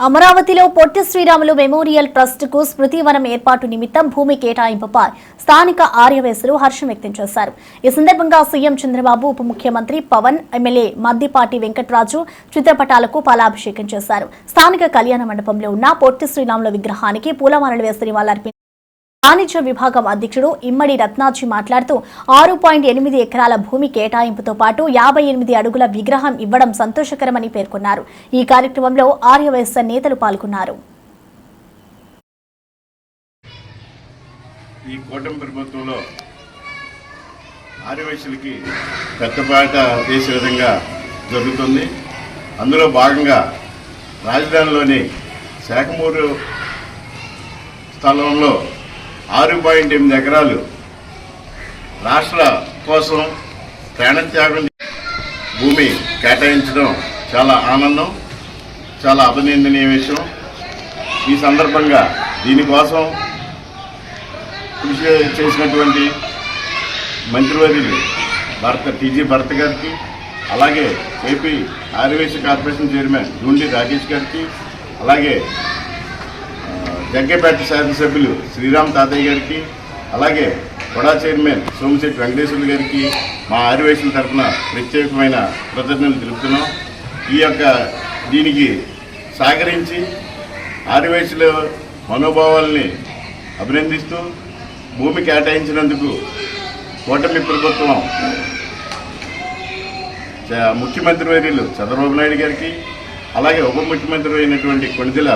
అమరావతిలో పొట్టి శ్రీరాములు మెమోరియల్ ట్రస్ట్కు స్మృతివనం ఏర్పాటు నిమిత్తం భూమి కేటాయింపుపై స్థానిక ఆర్యవేసులు హర్షం వ్యక్తం చేశారు. ఈ సందర్భంగా సీఎం చంద్రబాబు ఉప ముఖ్యమంత్రి పవన్ ఎమ్మెల్యే మద్దిపాటి వెంకట్రాజు చిత్రపటాలకు పాలాభిషేకం చేశారు. స్థానిక కళ్యాణ మండపంలో ఉన్న పొట్టి శ్రీరాముల విగ్రహానికి పూలమాలలు వేసి నివాళులర్పించారు వాణిజ్య విభాగం అధ్యక్షుడు ఇమ్మడి రత్నాజీ మాట్లాడుతూ ఆరు పాయింట్ ఎనిమిది ఎకరాల భూమి కేటాయింపుతో పాటు యాభై ఎనిమిది అడుగుల విగ్రహం ఇవ్వడం సంతోషకరమని పేర్కొన్నారు. ఈ కార్యక్రమంలో ఆర్యవైశ్య నేతలు పాల్గొన్నారు. ఈ కూటమి ప్రభుత్వంలో ఆదివాసులకి పెద్దపాట వేసే విధంగా జరుగుతుంది. అందులో భాగంగా రాజధానిలోని శాఖమూరు స్థలంలో ఆరు పాయింట్ ఎనిమిది ఎకరాలు రాష్ట్ర కోసం ప్రాణత్యాగం భూమి కేటాయించడం చాలా ఆనందం చాలా అభినందనీయ విషయం. ఈ సందర్భంగా దీనికోసం కృషి చేసినటువంటి మంత్రివర్యులు భర్త టీజీ భర్త గారికి అలాగే ఏపీ ఆర్యవేశ కార్పొరేషన్ చైర్మన్ జూండి రాకేష్ గారికి అలాగే జంకేపేట శాసనసభ్యులు శ్రీరామ్ తాతయ్య గారికి అలాగే కొడా చైర్మన్ సోమశెట్టి వెంకటేశ్వర్లు గారికి మా ఆర్యవేశుల తరఫున ప్రత్యేకమైన కృతజ్ఞతలు తెలుపుతున్నాం. ఈ యొక్క దీనికి సహకరించి ఆర్యవేశుల మనోభావాల్ని అభినందిస్తూ భూమి కేటాయించినందుకు కూటమి ప్రభుత్వం చ- ముఖ్యమంత్రి వర్యులు చంద్రబాబు నాయుడు గారికి అలాగే ఉప ముఖ్యమంత్రి అయినటువంటి కొణిదెల